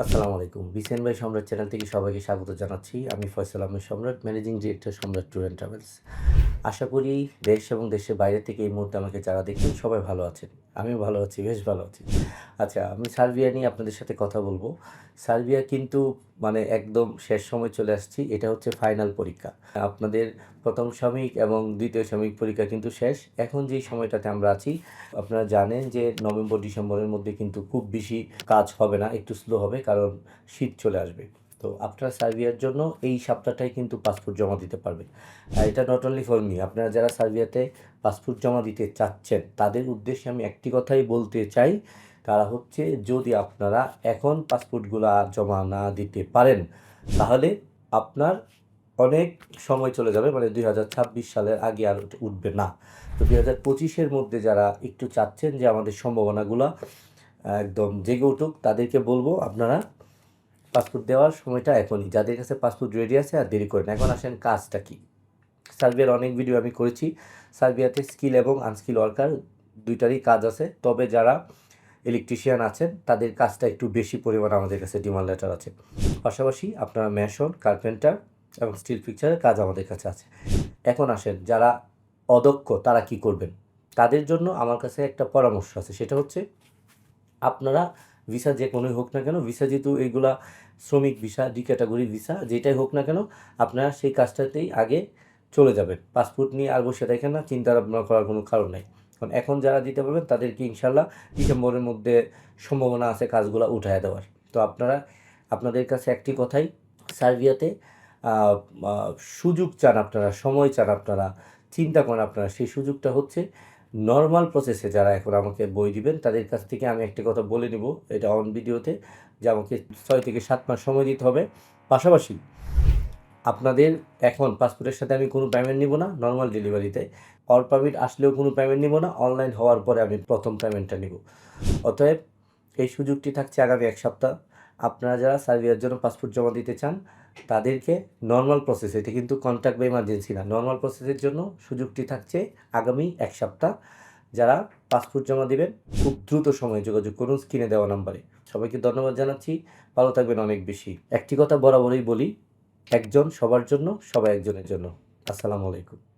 আসসালামু আলাইকুম। বিসেন ভাই সম্রাট চ্যানেল থেকে সবাইকে স্বাগত জানাচ্ছি। আমি Faisal Ahmed Samrat, managing director Samrat tour and travels. আশা করি দেশ এবং দেশের বাইরে থেকে এই মুহূর্তে আমাকে যারা দেখছেন সবাই ভালো আছেন। আমিও ভালো আছি, বেশ ভালো আছি। আচ্ছা আমি সার্বিয়া নিয়ে আপনাদের সাথে কথা বলব। সার্বিয়া কিন্তু মানে একদম শেষ সময় চলে আসছি, এটা হচ্ছে ফাইনাল পরীক্ষা। আপনাদের প্রথম সাময়িক এবং দ্বিতীয় সাময়িক পরীক্ষা কিন্তু শেষ। এখন যে সময়টাতে আমরা আছি, আপনারা জানেন যে নভেম্বর, ডিসেম্বরের মধ্যে কিন্তু খুব বেশি কাজ হবে না, একটু স্লো হবে, কারণ শীত চলে আসবে। তো আপনারা সার্বিয়ার জন্য এই সপ্তাহটাই কিন্তু পাসপোর্ট জমা দিতে পারবেন। আর এটা নট অনলি ফর মি আপনারা যারা সার্বিয়াতে পাসপোর্ট জমা দিতে চাচ্ছেন, তাদের উদ্দেশ্যে আমি একটি কথাই বলতে চাই, তারা হচ্ছে যদি আপনারা এখন পাসপোর্টগুলো জমা না দিতে পারেন, তাহলে আপনার অনেক সময় চলে যাবে মানে দুই হাজার ছাব্বিশ সালের আগে আর উঠবে না। তো দুই হাজার পঁচিশের মধ্যে যারা একটু চাচ্ছেন যে আমাদের সম্ভাবনাগুলো একদম জেগে উঠুক, তাদেরকে বলব আপনারা পাসপোর্ট দেওয়ার সময়টা এখনই। যাদের কাছে পাসপোর্ট রেডি আছে আর দেরি করেন এখন আসেন কাজটা কি? সার্বিয়ার অনেক ভিডিও আমি করেছি। সার্বিয়াতে স্কিল এবং আনস্কিল ওয়ার্কার দুইটারই কাজ আছে। তবে যারা ইলেকট্রিশিয়ান আছেন, তাদের কাজটা একটু বেশি পরিমাণ আমাদের কাছে ডিমান্ড লেটার আছে। পাশাপাশি আপনারা মেশন কার্পেন্টার এবং স্টিল পিকচারের কাজ আমাদের কাছে আছে। এখন আসেন, যারা অদক্ষ, তারা কি করবেন? তাদের জন্য আমার কাছে একটা পরামর্শ আছে। সেটা হচ্ছে, আপনারা ভিসা যে কোনোই হোক না কেন, ভিসা যেহেতু এইগুলা শ্রমিক ভিসা, ডি ক্যাটাগরির ভিসা, যেটাই হোক না কেন, আপনারা সেই কাজটাতেই আগে চলে যাবেন। পাসপোর্ট নিয়ে আর বসে দেখেন না, চিন্তা ভাবনা করার কোনো কারণ নেই। কারণ এখন যারা দিতে পারবেন তাদেরকে ইনশাল্লাহ ডিসেম্বরের মধ্যে সম্ভাবনা আছে কাজগুলো উঠায় দেওয়ার। তো আপনারা, আপনাদের কাছে একটি কথাই, সার্বিয়াতে সুযোগ চান আপনারা, সময় চান আপনারা, চিন্তা করেন আপনারা, সেই সুযোগটা হচ্ছে নর্মাল প্রসেসে যারা এখন আমাকে বই দিবেন, তাদের কাছ থেকে আমি একটা কথা বলে নিব। এটা অন ভিডিওতে যে আমাকে ছয় থেকে সাত মাস সময় দিতে হবে। পাশাপাশি আপনাদের এখন পাসপোর্টের সাথে আমি কোনো পেমেন্ট নিব না নর্মাল ডেলিভারিতে অল পারমিট আসলেও কোনো পেমেন্ট নিব না অনলাইন হওয়ার পরে আমি প্রথম পেমেন্টটা নিব। অতএব এই সুযোগটি থাকছে আগামী এক সপ্তাহ। আপনারা যারা সার্বিয়ার জন্য পাসপোর্ট জমা দিতে চান তাদেরকে নর্মাল প্রসেস এটি কিন্তু কন্ট্রাক্ট বা ইমার্জেন্সি না নর্মাল প্রসেসের জন্য সুযোগটি থাকছে আগামী এক সপ্তাহ। যারা পাসপোর্ট জমা দেবেন, খুব দ্রুত সময়ে যোগাযোগ করুন স্ক্রিনে দেওয়া নাম্বারে। সবাইকে ধন্যবাদ জানাচ্ছি, ভালো থাকবেন অনেক বেশি। একটি কথা বরাবরই বলি, একজন সবার জন্য, সবাই একজনের জন্য। আসসালামু আলাইকুম।